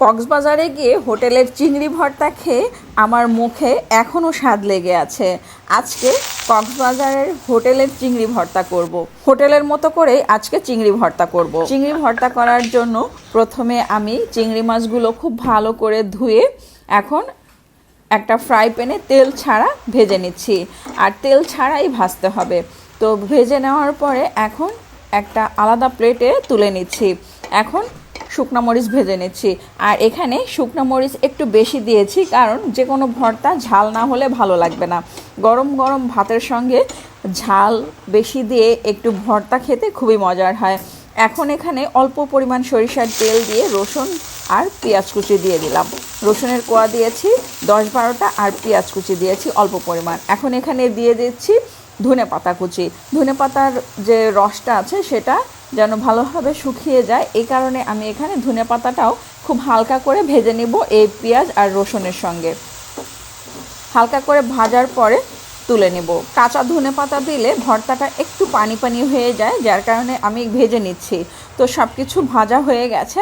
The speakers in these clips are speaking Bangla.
কক্সবাজারে গিয়ে হোটেলের চিংড়ি ভর্তা খেয়ে আমার মুখে এখনও স্বাদ লেগে আছে আজকে কক্সবাজারের হোটেলের চিংড়ি ভর্তা করব। হোটেলের মতো করেই আজকে চিংড়ি ভর্তা করব। চিংড়ি ভর্তা করার জন্য প্রথমে আমি চিংড়ি মাছগুলো খুব ভালো করে ধুয়ে এখন একটা ফ্রাই প্যানে তেল ছাড়া ভেজে নিচ্ছি আর তেল ছাড়াই ভাজতে হবে তো ভেজে নেওয়ার পরে এখন একটা আলাদা প্লেটে তুলে নিচ্ছি এখন শুকনো মরিচ ভেজে নিচ্ছি। আর এখানে শুকনো মরিচ একটু বেশি দিয়েছি, কারণ যে কোনো ভর্তা ঝাল না হলে ভালো লাগবে না। গরম গরম ভাতের সঙ্গে ঝাল বেশি দিয়ে একটু ভর্তা খেতে খুবই মজার হয়। এখন এখানে অল্প পরিমাণ সরিষার তেল দিয়ে রসুন আর পেঁয়াজ কুচি দিয়ে দিলাম। রসুনের কোয়া দিয়েছি, দশ বারোটা, আর পেঁয়াজ কুচি দিয়েছি অল্প পরিমাণ। এখন এখানে দিয়ে দিচ্ছি ধনে পাতা কুচি। ধনে পাতার যে রসটা আছে সেটা যেন ভালোভাবে শুকিয়ে যায়। এই কারণে আমি এখানে ধনে পাতাটাও খুব হালকা করে ভেজে নেব এই পেঁয়াজ আর রসুনের সঙ্গে। হালকা করে ভাজার পরে তুলে নেব। কাঁচা ধনে পাতা দিলে ভর্তাটা একটু পানি পানি হয়ে যায়, যার কারণে আমি ভেজে নিচ্ছি। তো সব কিছু ভাজা হয়ে গেছে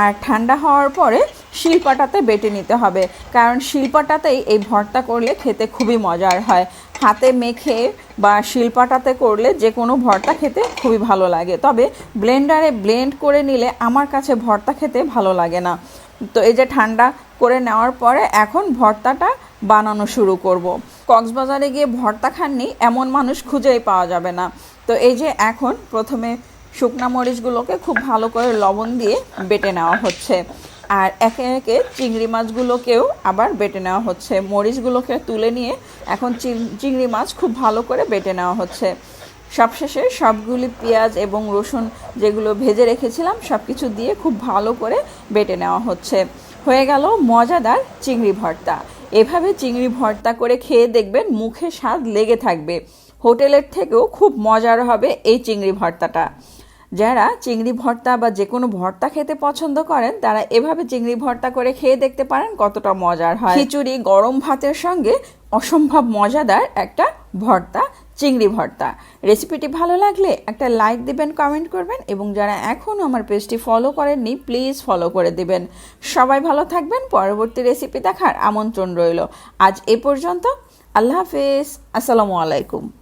আর ঠান্ডা হওয়ার পরে শিলপাটাতে বেটে নিতে হবে। কারণ শিলপাটাতেই এই ভর্তা করলে খেতে খুবই মজার হয়। হাতে মেখে বা শিলপাটাতে করলে যে কোনো ভর্তা খেতে খুবই ভালো লাগে। তবে ব্লেন্ডারে ব্লেন্ড করে নিলে আমার কাছে ভর্তা খেতে ভালো লাগে না। তো এই যে ঠান্ডা করে নেওয়ার পরে এখন ভর্তাটা বানানো শুরু করব। কক্সবাজারে গিয়ে ভর্তা খাননি, এমন মানুষ খুঁজেই পাওয়া যাবে না। তো এই যে এখন প্রথমে শুকনা মরিচগুলোকে খুব ভালো করে লবণ দিয়ে বেটে নেওয়া হচ্ছে। আর একে একে চিংড়ি মাছগুলোকেও আবার বেটে নেওয়া হচ্ছে। মরিচগুলোকে তুলে নিয়ে এখন চিংড়ি মাছ খুব ভালো করে বেটে নেওয়া হচ্ছে। সবশেষে সবগুলি পেঁয়াজ এবং রসুন যেগুলো ভেজে রেখেছিলাম সব কিছু দিয়ে খুব ভালো করে বেটে নেওয়া হচ্ছে। হয়ে গেল মজাদার চিংড়ি ভর্তা। এভাবে চিংড়ি ভর্তা করে খেয়ে দেখবেন মুখে স্বাদ লেগে থাকবে। হোটেলের থেকেও খুব মজার হবে এই চিংড়ি ভর্তাটা। যারা চিংড়ি ভর্তা বা যে কোনো ভর্তা খেতে পছন্দ করেন, তারা এভাবে চিংড়ি ভর্তা করে খেয়ে দেখতে পারেন কতটা মজার হয়। খিচুড়ি, গরম ভাতের সঙ্গে অসম্ভব মজাদার একটা ভর্তা, চিংড়ি ভর্তা। রেসিপিটি ভালো লাগলে একটা লাইক দিবেন, কমেন্ট করবেন এবং যারা এখনও আমার পেজটি ফলো করেননি, প্লিজ ফলো করে দিবেন। সবাই ভালো থাকবেন, পরবর্তী রেসিপি দেখার আমন্ত্রণ রইল। আজ এ পর্যন্ত, আল্লাহ হাফেজ, আসসালামু আলাইকুম।